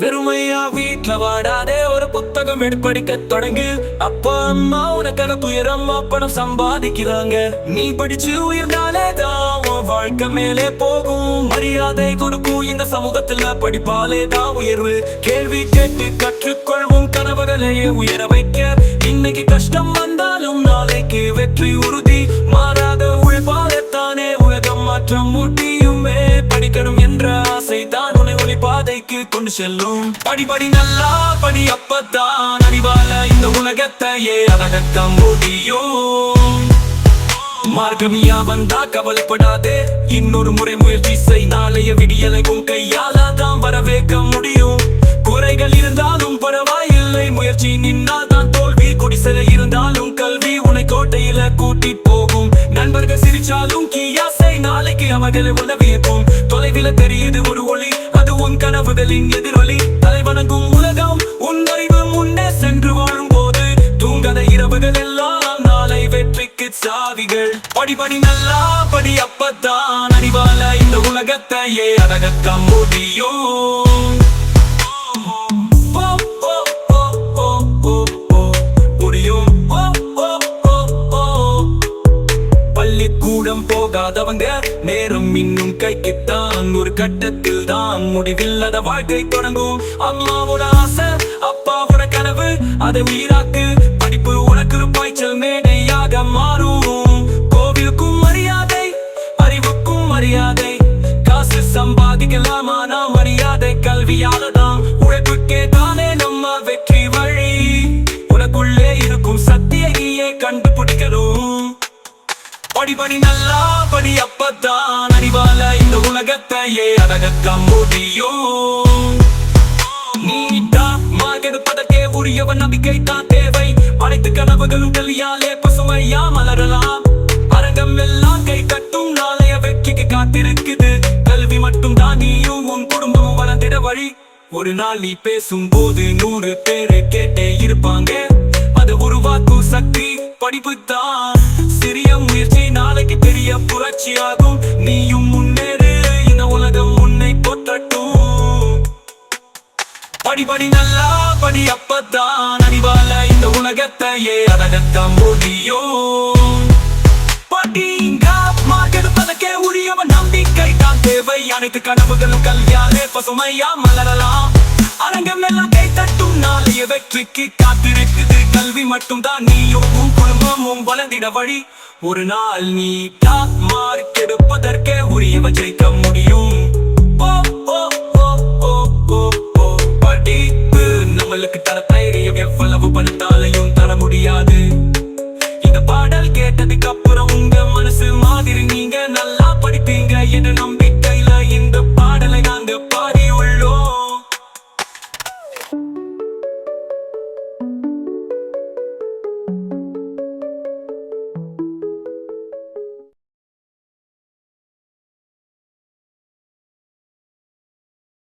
வெறுமையா வீட்டுல வாடாதே ஒரு புத்தகம் எடுப்படிக்க தொடங்கு. அப்பா அம்மா உனக்கான துயரம் பணம் சம்பாதிக்கிறாங்க. நீ படிச்சு உயர்ந்தாலே தான் வாழ்க்கை மேலே போகும். மரியாதை கொடுக்கும் இந்த சமூகத்துல படிப்பாலே தான் உயர்வு. கேள்வி கேட்டு கற்றுக்கொள்வோம் கனவுகளையே உயர வைக்க. இன்னைக்கு கஷ்டம் வந்தாலும் நாளைக்கு வெற்றி உறுதி. மாறாத உழைப்பாலே தானே உலகம் மாற்றம் முடியுமே கொண்டு செல்லும். படி படி நல்லா படி அப்பத்தான் அறிவால இந்த உலகத்தையே அழகத்தம் முடியும். மார்கமியா வந்தா கவலைப்படாதே. இன்னொரு முறை முயற்சி செய். நாளைய விடியலைக்கும் கையால தான் வரவேற்க முடியும். குறைகள் இருந்தாலும் பரவாயில்லை. முயற்சி நின்னால் தான் தோல்வி. குடிசல இருந்தாலும் கல்வி உன்னை கோட்டையில கூட்டி போகும். நண்பர்கள் சிரிச்சாலும் கீயாசை நாளைக்கு அவர்களை உதவியிருக்கும் தொலைவில தெரியுது ஒரு ஒளி உன் கனவுகளின் எதிரொலி. தலைவணங்கும் உலகம் உன் அறிவு முன்னே சென்று வாழும் போது தூங்காத இரவுகள் எல்லாம் நாளை வெற்றிக்கு சாவிகள். படிபடி நல்லா படி அப்பத்தான் அறிவால இந்த உலகத்தையே அழகத்த முடியும். பள்ளிக்கூடம் போகாதவங்க நேரம் இன்னும் கைக்குத்தான். ஒரு கட்டத்தில் தான் முடிவில்லாத வாழ்க்கை தொடங்கும். அம்மாவோட ஆசை அப்பாவோட கனவு அதை உயிராக்கு. படிப்பு உனக்கு பாய்ச்சல் மேடையாக மாறும். கோவிலுக்கும் மரியாதை அறிவுக்கும் மரியாதை. காசு சம்பாதிக்கலாமா? நான் மரியாதை கல்வியால தான் உழைப்புக்கே படி நல்லா படி அப்பத்தான் அறிவால இந்த உலகத்தையே அழகத்த முடியும். நீட்டா மாகெடுப்பதற்கே உரியவன் நம்பிக்கை தான் தேவை. அனைத்து கனவுகளும் கல்வியாலே பசுமையா மலரலாம். அரங்கம் எல்லாம் கை கட்டும் நாளைய வெற்றிக்கு காத்திருக்குது. கல்வி மட்டும் தான் நீயும் உன் குடும்பமும் வளர்ந்திட வழி. ஒரு நாள் நீ பேசும்போது நூறு பேரு கேட்டே இருப்பாங்க. அது உருவாக்கும் சக்தி படிப்பு தான் நாளைக்கு பெரிய புரட்சியாகும். நீயும் முன்னேறு இந்த உலகம் உன்னை போற்றட்டும். படி படி நல்லா படி அப்பத்தான் அறிவால இந்த உலகத்தையே அழகத்த முடியும். படிங்க மார்க்கெடுப்பதற்கே உரியவன் தேவை. அனைத்து கனவுகளும் கல்வியாலே பசுமையா மலரலாம். அரங்கம் எல்லாம் கை தட்டும் நாளைய வெற்றிக்கு காத்திருக்குது. கல்வி மட்டும் தான் நீயும் குடும்பமும் வளர்ந்திட வழி. ஒரு நாள் நீ டாப் மார்க் எடுப்பதற்கே உரியவ ஜெயிக்க முடியும். படிப்பு நம்மளுக்கு தர தைரியம் எவ்வளவு பணத்தாலையும் தர முடியாது. இந்த பாடல் கேட்டதுக்கு